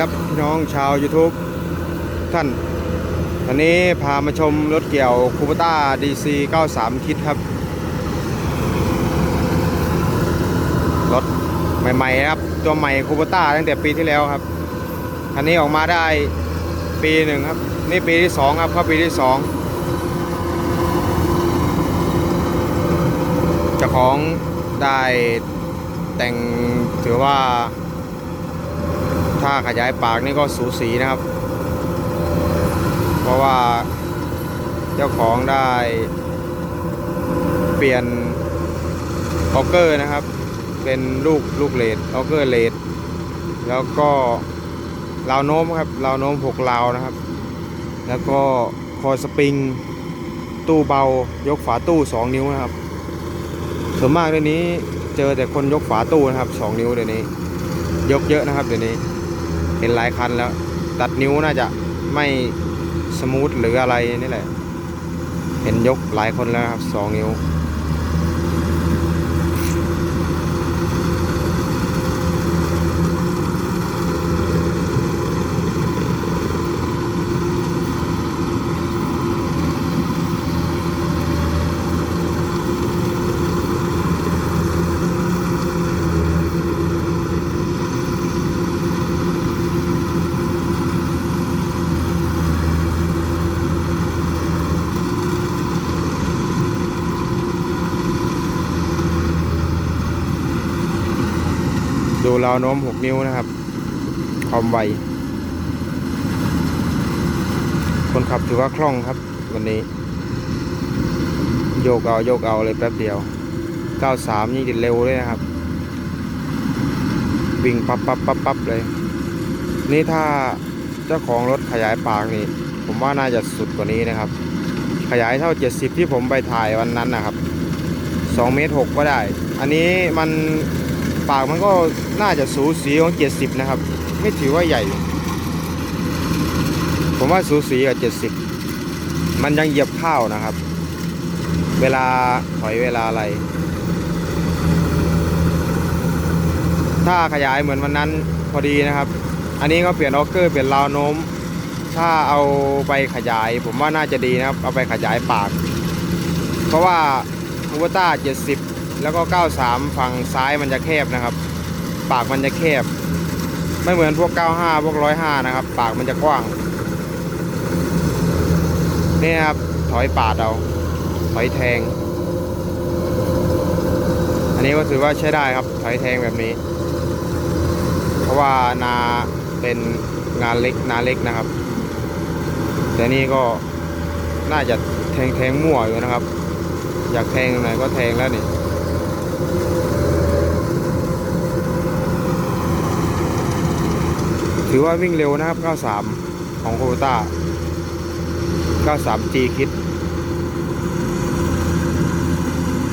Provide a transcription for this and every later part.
ครับพี่น้องชาว YouTube ท่านวันนี้พามาชมรถเกี่ยวคูปต้า DC 93 คิดครับ รถใหม่ๆครับ ตัวใหม่คูปต้าตั้งแต่ปีที่แล้วครับคันนี้ออกมาได้ปีหนึ่งครับ นี่ปีที่สองครับเข้าปีที่สองเจ้าของได้แต่งถือว่า ถ้าขยายปากนี่ก็สูสีนะครับ เพราะว่าเจ้าของได้เปลี่ยนออเกอร์นะครับ เป็นลูกลูกเลดออเกอร์เลดแล้วก็ราวโน้มครับราวโน้มหกราวนะครับ แล้วก็คอสปริง ตู้เบายกฝาตู้ 2 นิ้วนะครับ ส่วนมากเดี๋ยวนี้เจอแต่คนยกฝาตู้นะครับ 2 นิ้วเดี๋ยวนี้ ยกเยอะนะครับเดี๋ยวนี้ เห็นหลายคันแล้ว ตัดนิ้วน่าจะไม่สมูทหรืออะไรนี่แหละ เห็นยกหลายคนแล้วครับสองนิ้ว ราวโน้ม6นิ้วนะครับ ความไว คนขับถือว่าคล่องครับ วันนี้ โยกเอาโยกเอาเลยแป๊บเดียว 93 นี่จะเร็วเลยนะครับ วิ่งปั๊บปั๊บปั๊บปั๊บเลย นี่ถ้าเจ้าของรถขยายปากนี่ ผมว่าน่าจะสุดกว่านี้นะครับ ขยายเท่า 70 ที่ผมไปถ่ายวันนั้นนะครับ2เมตร6ก็ได้ อันนี้มัน ปากมันก็น่าจะสูสีของ 70 นะครับ ไม่ถือว่าใหญ่ ผมว่าสูสีกับ 70 มันยังเหยียบข้าวนะครับ เวลาถอยเวลาอะไร ถ้าขยายเหมือนวันนั้นพอดีนะครับ อันนี้ก็เปลี่ยนออกเกอร์เปลี่ยนราวโน้ม ถ้าเอาไปขยาย ผมว่าน่าจะดีนะครับ เอาไปขยายปาก เพราะว่าคูเปต้า70 แล้วก็ 93 ฝั่งซ้ายมันจะแคบนะครับ ปากมันจะแคบ ไม่เหมือนพวก 95 พวก 105 นะครับ ปากมันจะกว้าง นี่ครับ ถอยปาดเอา ถอยแทง อันนี้ก็ถือว่าใช้ได้ครับ ถอยแทงแบบนี้ เพราะว่านาเป็นงานเล็กนาเล็กนะครับ แต่นี่ก็น่าจะแทงแทงมั่วอยู่นะครับ อยากแทงตรงไหนก็แทงแล้วนี่ ถือว่าวิ่งเร็วนะครับ 93 ของโคโ t ต้า 93G คิด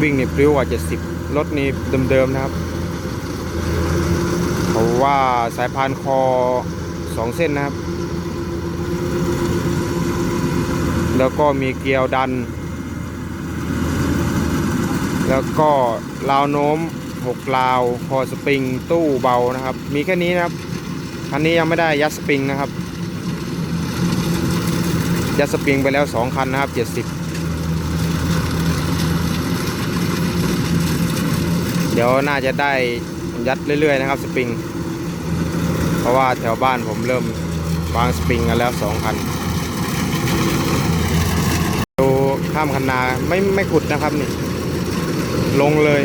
วิ่งนี่พริ้วกว่า 70 รถนี่เดิมๆนะครับ เพราะว่าสายพานคอ 2 เส้นนะครับ แล้วก็มีเกลียวดัน แล้วก็ราวโน้ม6ราวคอสปริงตู้เบานะครับ มีแค่นี้นะครับคันนี้ยังไม่ได้ยัดสปริงนะครับ ยัดสปริงไปแล้ว 2 คันนะครับ 70เดี๋ยวน่าจะได้ยัดเรื่อยๆนะครับสปริง เพราะว่าแถวบ้านผมเริ่มวางสปริงกันแล้ว2คันดูข้ามคันนาไม่ไม่ขุดนะครับนี่ ลงเลย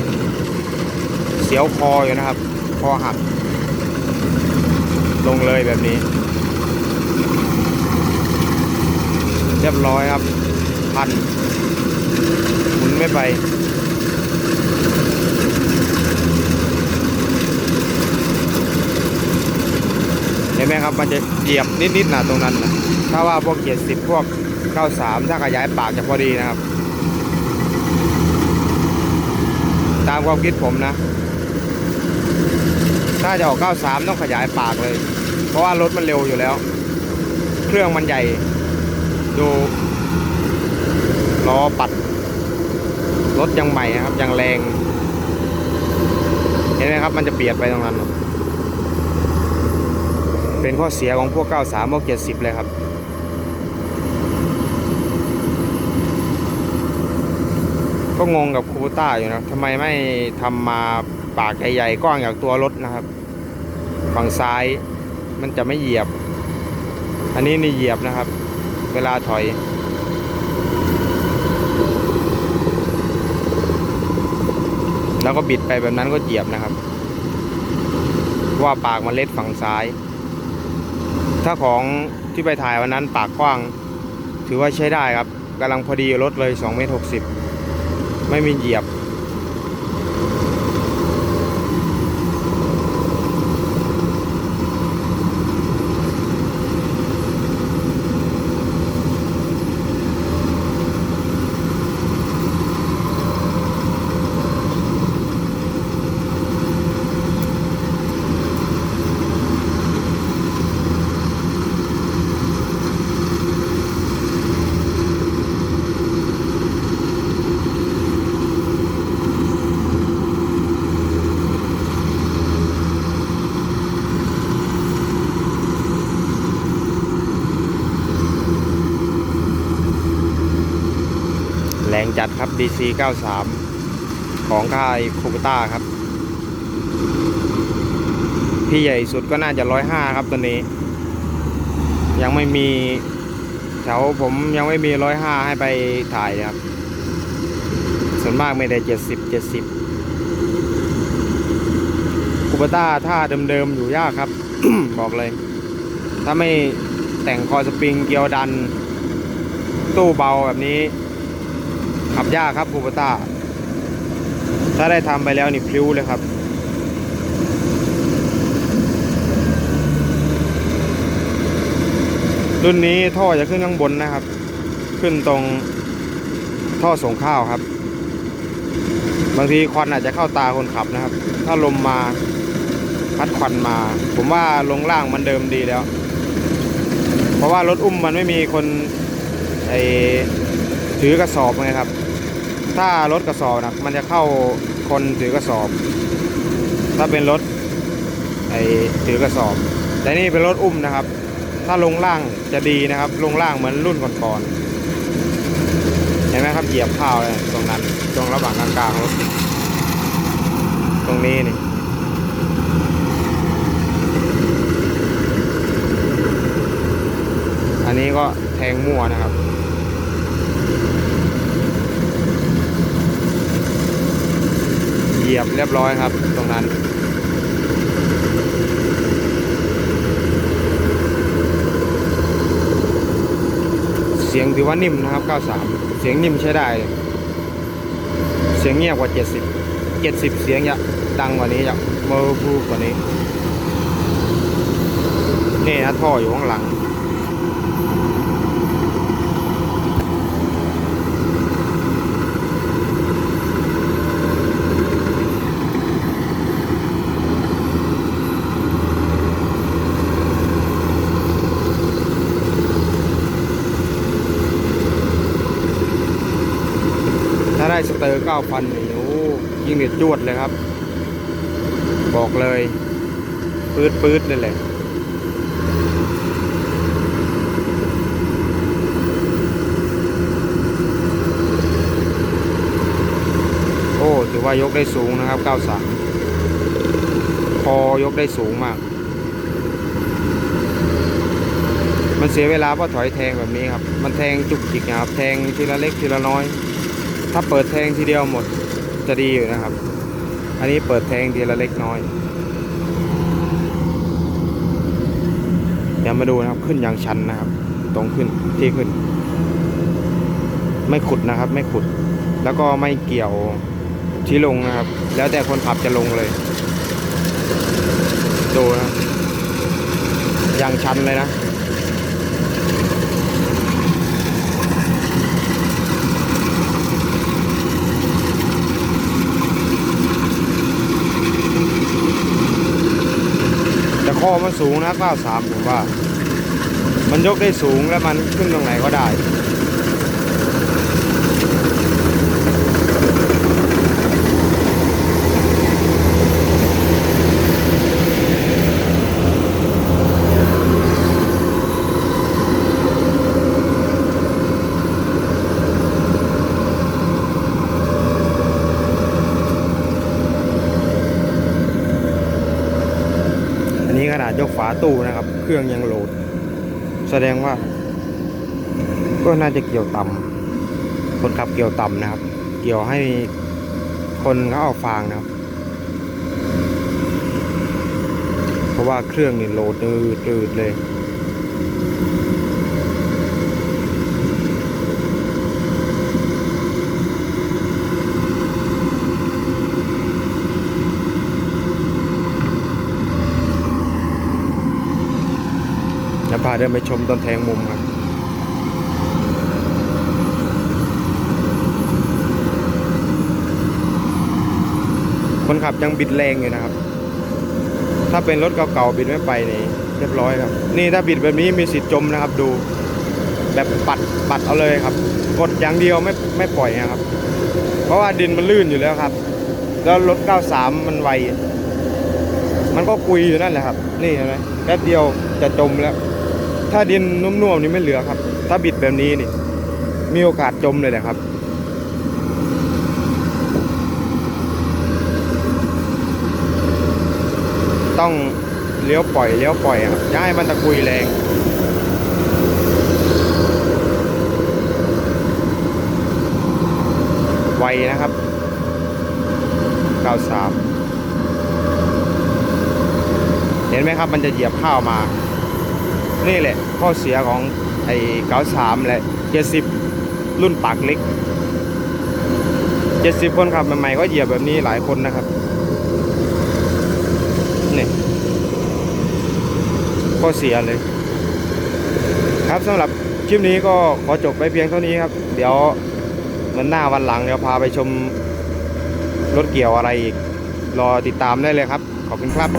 เสียวคออยู่นะครับ คอหัก ลงเลยแบบนี้ เรียบร้อยครับ พันหมุนไม่ไปเห็นไหมครับมันจะเหยียบนิดๆนะตรงนั้นนะถ้าว่าพวกเกียร์สิบพวก93ถ้าขยายปากจะพอดีนะครับ ตามความคิดผมนะ ถ้าจะออก 93 ต้องขยายปากเลย เพราะว่ารถมันเร็วอยู่แล้ว เครื่องมันใหญ่ ดูล้อปัด รถยังใหม่นะครับ ยังแรง เห็นไหมครับ มันจะเบียดไปตรงนั้น เป็นข้อเสียของพวก 93 พวก 70 เลยครับ ก็งงกับคูต้าอยู่นะทำไมไม่ทำมาปากใหญ่ๆกว้างอย่างตัวรถนะครับ ฝั่งซ้ายมันจะไม่เหยียบ อันนี้นี่เหยียบนะครับ เวลาถอย แล้วก็บิดไปแบบนั้นก็เหยียบนะครับ ว่าปากมันเล็ดฝั่งซ้าย ถ้าของที่ไปถ่ายวันนั้นปากกว้าง ถือว่าใช้ได้ครับกำลังพอดีรถเลย2เมตร60 ไม่มีเหยียบ DC 93 ของค่ายคูปต้าครับ พี่ใหญ่สุดก็น่าจะ105ครับตัวนี้ ยังไม่มีแถวผมยังไม่มี105ให้ไปถ่ายครับ ส่วนมากไม่ได้70 70คูปต้าถ้าเดิมๆอยู่ยากครับ บอกเลย ถ้าไม่แต่งคอสปริงเกียวดัน ตู้เบาแบบนี้ ขับยากครับคูปต้า ถ้าได้ทำไปแล้วนี่พลิ้วเลยครับรุ่นนี้ท่อจะขึ้นข้างบนนะครับ ขึ้นตรงท่อส่งข้าวครับ บางทีควันอาจจะเข้าตาคนขับนะครับ ถ้าลมมาพัดควันมา ผมว่าลงล่างมันเดิมดีแล้ว เพราะว่ารถอุ้มมันไม่มีคนไอถือกระสอบไงครับ ถ้ารถกระสอบนะมันจะเข้าคนถือกระสอบ ถ้าเป็นรถไอถือกระสอบ แต่นี่เป็นรถอุ้มนะครับ ถ้าลงล่างจะดีนะครับ ลงล่างเหมือนรุ่นก่อนๆเห็นไหมครับเหยียบข้าวเลยตรงนั้นตรงระหว่างกลางๆรถตรงนี้นี่อันนี้ก็แทงมั่วนะครับ เห ยียบเรียบร้อยครับ ตรงนั้นเสียงถือว่านิ่มนะครับ 93 เสียงนิ่มใช้ได้เลยเสียงเงียบกว่า 70 70 เสียงจะดังกว่านี้จะเมอร์ฟูกว่านี้ นี่นะท่ออยู่ข้างหลัง สเตอร์9,000นี่โอ้ยิงเด็ดจวดเลยครับ บอกเลยปืดปืดเลยแหละโอ้ถือว่ายกได้สูงนะครับ 93 คอยกได้สูงมาก มันเสียเวลาเพราะถอยแทงแบบนี้ครับ มันแทงจุกจิกนะครับ แทงทีละเล็กทีละน้อย ถ้าเปิดแทงทีเดียวหมดจะดีอยู่นะครับ อันนี้เปิดแทงทีละเล็กน้อย เดี๋ยวมาดูนะครับขึ้นอย่างชันนะครับ ตรงขึ้นที่ขึ้น ไม่ขุดนะครับ ไม่ขุด แล้วก็ไม่เกี่ยวที่ลงนะครับ แล้วแต่คนขับจะลงเลยดูนะอย่างชันเลยนะ แต่ข้อ มันสูงนะ 93 ผมว่า มันยกได้สูงแล้วมันขึ้นตรงไหนก็ได้ น ตู้นะครับ เครื่องยังโหลด แสดงว่า ก็น่าจะเกี่ยวต่ำคนขับเกี่ยวต่ำนะครับ เกี่ยวให้คนเขาเอาฟางนะครับ เพราะว่าเครื่องนี่โหลดตืดๆเลยาเดินไปชมต้นแทงมุมครับคนขับยังบิดแรงอยู่นะครับ ถ้าเป็นรถเก่าๆบิดไม่ไปนี่เรียบร้อยครับ นี่ถ้าบิดแบบนี้มีสิทธิ์จมนะครับดู แบบปัดปัดเอาเลยครับ กดอย่างเดียวไม่ไม่ปล่อยนะครับ เพราะว่าดินมันลื่นอยู่แล้วครับ แล้วรถ 93 มันไว มันก็กุยอยู่นั่นแหละครับ นี่เห็นไหมแป๊บเดียวจะจมแล้ว ถ้าดินนุ่มๆนี่ไม่เหลือครับ ถ้าบิดแบบนี้นี่ มีโอกาสจมเลยนะครับต้องเลี้ยวปล่อยเลี้ยวปล่อยอะย่าให้มันตะกุยแรง ไวนะครับ 93 เห็นไหมครับมันจะเหยียบข้าวมา นี่แหละข้อเสียของไอ้93แหละ70รุ่นปากเล็ก70คนขับใหม่ๆก็เหยียบแบบนี้หลายคนนะครับนี่ข้อเสียเลย ครับสำหรับคลิปนี้ก็ขอจบไปเพียงเท่านี้ครับ เดี๋ยววันหน้าวันหลังเดี๋ยวพาไปชมรถเกี่ยวอะไรอีก รอติดตามได้เลยครับ ขอบคุณครับ